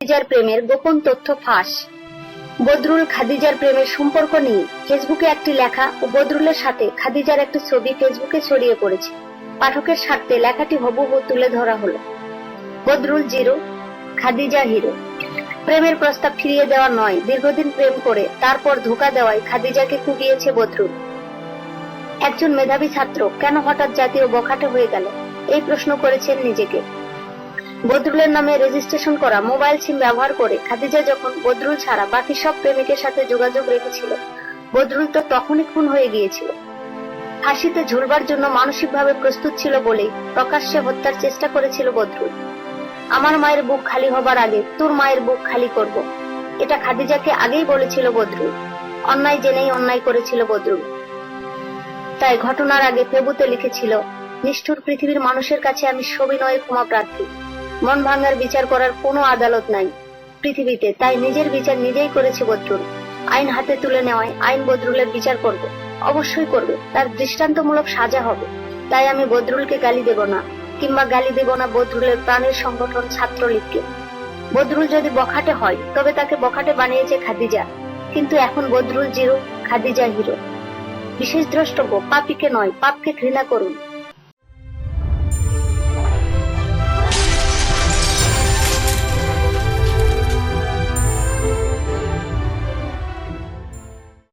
খাদিজার প্রেমের গোপন তথ্য ফাঁস। বদরুল খাদিজার প্রেমের সম্পর্ক নিয়ে ফেসবুকে একটি লেখা ও বদরুলের সাথে খাদিজার একটি ছবি ফেসবুকে ছড়িয়ে পড়েছে। পাঠকের স্বার্থে লেখাটি হবুহু তুলে ধরা হলো। Badrul zero, Khadija hero. প্রেমের প্রস্তাব ফিরিয়ে দেওয়া নয়, দীর্ঘদিন প্রেম করে তারপর ধোকা দেওয়ায় খাদিজাকে কুপিয়েছে বদরুল। একজন মেধাবী ছাত্র কেন হঠাৎ জাতীয় বখাটে হয়ে গেল? এই প্রশ্ন করেছেন নিজেকে। বদরুলের নামে রেজিস্ট্রেশন করা মোবাইল সিম ব্যবহার করে খাদিজা যখন বদরুল ছাড়া বাকি সব প্রেমিকের সাথে যোগাযোগ রেখেছিল, বদরুল তো তখনই খুন হয়ে গিয়েছিল। ফাঁসিতে ঝুলবার জন্য মানসিকভাবে প্রস্তুত ছিল বলেই প্রকাশ্যে হত্যার চেষ্টা করেছিল বদরুল। আমার মায়ের বুক খালি হবার আগে তোর মায়ের বুক খালি করব। এটা খাদিজাকে আগেই বলেছিল বদরুল। অন্যায় জেনেই অন্যায় করেছিল বদরুল। তাই ঘটনার আগে ফেবুতে লিখেছিল, নিষ্ঠুর পৃথিবীর মানুষের কাছে আমি সবিনয়ে ক্ষমা প্রার্থী। মন ভাঙার বিচার করার কোনো আদালত নাই পৃথিবীতে। তাই নিজের বিচার নিজেই করেছে বদরুল। আইন হাতে তুলে নেওয়ায় আইন বদরুলের বিচার করবে। অবশ্যই করবে। তার দৃষ্টান্তমূলক সাজা হবে। তাই আমি বদরুলকে গালি দেব না, কিংবা গালি দেব না বদরুলের প্রাণের সংগঠন ছাত্রলীগকে। বদরুল যদি বখাটে হয়, তবে তাকে বখাটে বানিয়েছে খাদিজা। কিন্তু এখন বদরুল জিরো, খাদিজা হিরো। বিশেষ দ্রষ্টব্য পাপিকে নয়, পাপকে ঘৃণা করুন।